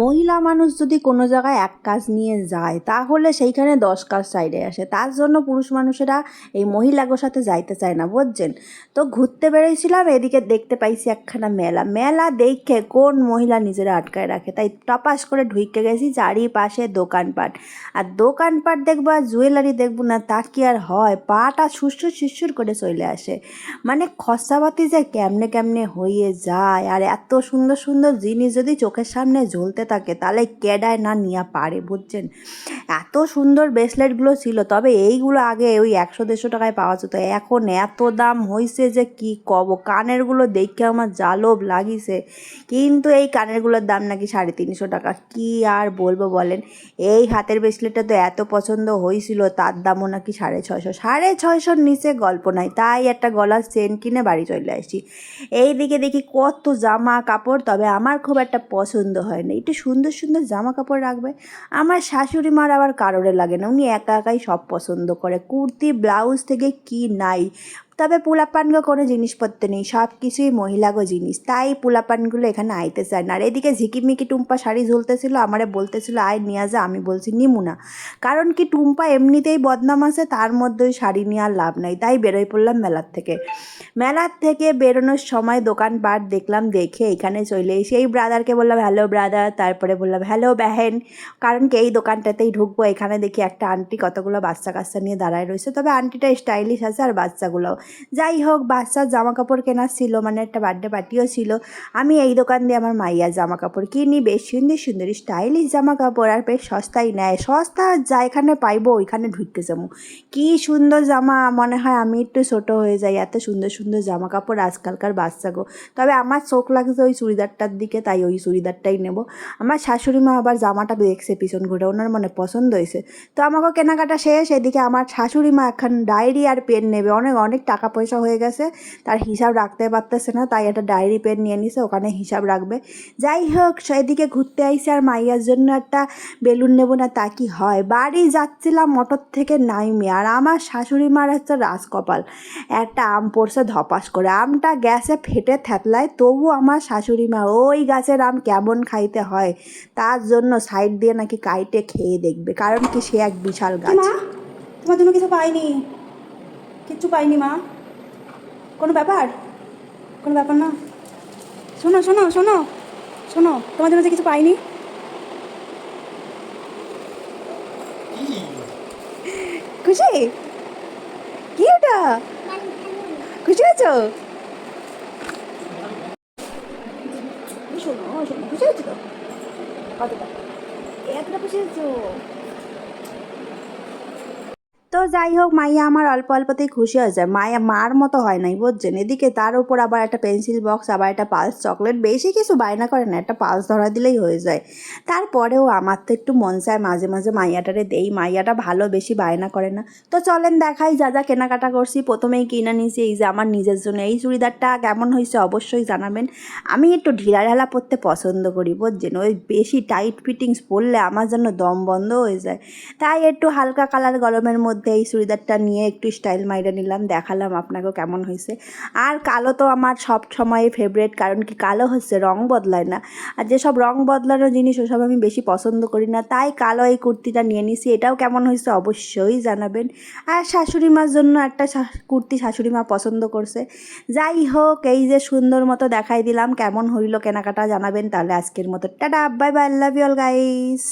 মহিলা মানুষ যদি কোনো জায়গায় এক কাজ নিয়ে যায়, তাহলে সেইখানে দশ কাজ সাইডে আসে। তার জন্য পুরুষ মানুষেরা এই মহিলাগোর সাথে যাইতে চায় না, বুঝছেন? তো ঘুরতে বেরোইছিলাম এদিকে দেখতে পাইছি একখানা মেলা। মেলা দেখে কোন মহিলা নিজেরা আটকায় রাখে? তাই টপাস করে ঢুইকে গেছি চারিপাশে দোকানপাট। আর দোকানপাট দেখব আর জুয়েলারি দেখব না, তা কি আর হয়? পাটা সুসুর সুসুর করে চলে আসে। মানে খসাবাতি যে কেমনে কেমনে হয়ে যায়, আর এত সুন্দর সুন্দর জিনিস যদি চোখের সামনে জ্বলতে থাকে, তাহলে কেডায় না নিয়ে পারে, বুঝছেন? এত সুন্দর ব্রেসলেটগুলো ছিল, তবে এইগুলো আগে ওই একশো দেড়শো টাকায় পাওয়া যেত, এখন এত দাম হয়েছে যে কি কব? কানেরগুলো দেখে আমার জালব লাগিছে, কিন্তু এই কানেরগুলোর দাম নাকি সাড়ে তিনশো টাকা, কি আর বলব বলেন? এই হাতের ব্রেসলেটটা তো এত পছন্দ হয়েছিল তার দামও নাকি সাড়ে ছয়শো, সাড়ে ছয়শোর নিচে গল্প নাই, তাই একটা গলার চেন কিনে বাড়ি চলে আসি। এই দিকে দেখি কত জামা কাপড়, তবে আমার খুব একটা পছন্দ হয় না একটু সুন্দর সুন্দর জামা কাপড় রাখবে। আমার শাশুড়ি মার আবার কারোরে লাগে না। উনি একা একাই সব পছন্দ করে। কুর্তি, ব্লাউজ থেকে কি নাই? তবে পোলাপানগো কোনো জিনিসপত্র নেই, সব কিছুই মহিলাগো জিনিস, তাই পোলাপানগুলো এখানে আইতে চায় না। আর এদিকে ঝিকিমিকি টুম্পা শাড়ি ঝুলতেছিল, আমারে বলতেছিল, আয় নিয়ে যা, আমি বলছি নিমু না। কারণ কি টুম্পা এমনিতেই বদনাম আছে, তার মধ্যে ওই শাড়ি নিয়ে আর লাভ নাই, তাই বেরোয় পড়লাম মেলার থেকে। মেলার থেকে বেরোনোর সময় দোকানপাট দেখলাম, দেখে এখানে চলে এসে এই ব্রাদারকে বললাম, হ্যালো ব্রাদার, তারপরে বললাম, হ্যালো বেহেন। কারণ কি এই দোকানটাতেই ঢুকবো, এখানে দেখি একটা আন্টি কতগুলো বাচ্চা কাচ্চা নিয়ে দাঁড়ায় রয়েছে, তবে আন্টিটা স্টাইলিশ আছে আর বাচ্চাগুলো যাই হোক, বাচ্চার জামা কাপড় কেনার ছিল মানে একটা বার্থডে পার্টিও ছিল। আমি এই দোকান দিয়ে আমার মাইয়ার জামা কাপড় কিনি, বেশ সুন্দর সুন্দর স্টাইলিশ জামা কাপড় আর বেশ সস্তাই নেয়। সস্তা যা এখানে পাইবো, ওইখানে ঢুকতে যাব। কি সুন্দর জামা, মনে হয় আমি একটু ছোটো হয়ে যাই, এত সুন্দর সুন্দর জামা কাপড় আজকালকার বাচ্চা গো। তবে আমার চোখ লাগছে ওই চুড়িদারটার দিকে, তাই ওই চুড়িদারটাই নেব। আমার শাশুড়ি মা আবার জামাটা দেখছে পিছন ঘুরে, ওনার মনে পছন্দ হয়েছে। তো আমাকে কেনাকাটা শেষ, এদিকে আমার শাশুড়ি মা এখন ডায়েরি আর পেন নেবে, অনেক অনেক টাকা পয়সা হয়ে গেছে, তার হিসাব রাখতে পারতেছে না, তাই একটা ডায়েরি পেন নিয়ে নিছে, ওখানে হিসাব রাখবে। যাই হোক, সেদিকে ঘুরতে আইসি আর মাইয়ার জন্য একটা বেলুন নেব না তা কি হয়? বাড়ি যাচ্ছিলাম মোটর থেকে নাইমে, আর আমার শাশুড়ি মার হচ্ছে রাজকপাল, একটা আম পড়ছে ধপাস করে। আমটা গ্যাসে ফেটে থ্যাতলায় তবু আমার শাশুড়ি মা, ওই গাছের আম কেমন খাইতে হয়? তার জন্য সাইড দিয়ে নাকি কাইটে খেয়ে দেখবে। কারণ কি সে এক বিশাল গাছ। তোমার জন্য কিছু পাইনি। কিচ্ছু পাইনি মা। কোনো ব্যাপার? কোনো ব্যাপার না। শোনো শোনো শোনো শোনো তোমার জন্য কিছু পাইনি। খুশি? কি ওটা? খুশি আছো শোনো শোনো খুশি আছো তো? কতটা? এতটা খুশি হয়েছো? তো যাই হোক, মাইয়া আমার অল্প অল্পতেই খুশি হয়ে যায়। মায়া মার মতো হয় নাই, বুঝছেন? এদিকে তার উপর আবার একটা পেন্সিল বক্স আবার একটা পালস চকলেট বেশি কিছু বায়না করে না, একটা পালস ধরা দিলেই হয়ে যায়। তারপরেও আমার তো একটু মন চায় মাঝে মাঝে মাইয়াটারে দেই, মাইয়াটা ভালো বেশি বায়না করে না। তো চলেন দেখাই যা যা কেনাকাটা করছি, প্রথমেই কিনে নিয়েছি এই যে আমার নিজের জন্য। এই চুড়িদারটা কেমন হয়েছে অবশ্যই জানাবেন। আমি একটু ঢিলা ঢালা পরতে পছন্দ করি, বুঝছেন? ওই বেশি টাইট ফিটিংস পরলে আমার জন্য দম বন্ধ হয়ে যায়। তাই একটু হালকা কালার গরমের মধ্যে এই চুড়িদারটা নিয়ে একটু স্টাইল মাইরে নিলাম, দেখালাম আপনাকেও কেমন হয়েছে। আর কালো তো আমার সব সময় ফেভারেট কারণ কি কালো হচ্ছে, রং বদলায় না। আর যেসব রং বদলানো জিনিস ওসব আমি বেশি পছন্দ করি না, তাই কালো এই কুর্তিটা নিয়ে নিছি। এটাও কেমন হয়েছে অবশ্যই জানাবেন। আর শাশুড়ি মার জন্য একটা কুর্তি শাশুড়ি মা পছন্দ করছে। যাই হোক, এই যে সুন্দর মতো দেখাই দিলাম, কেমন হইল কেনাকাটা জানাবেন, তাহলে আজকের মতো। Tata, bye bye love you all guys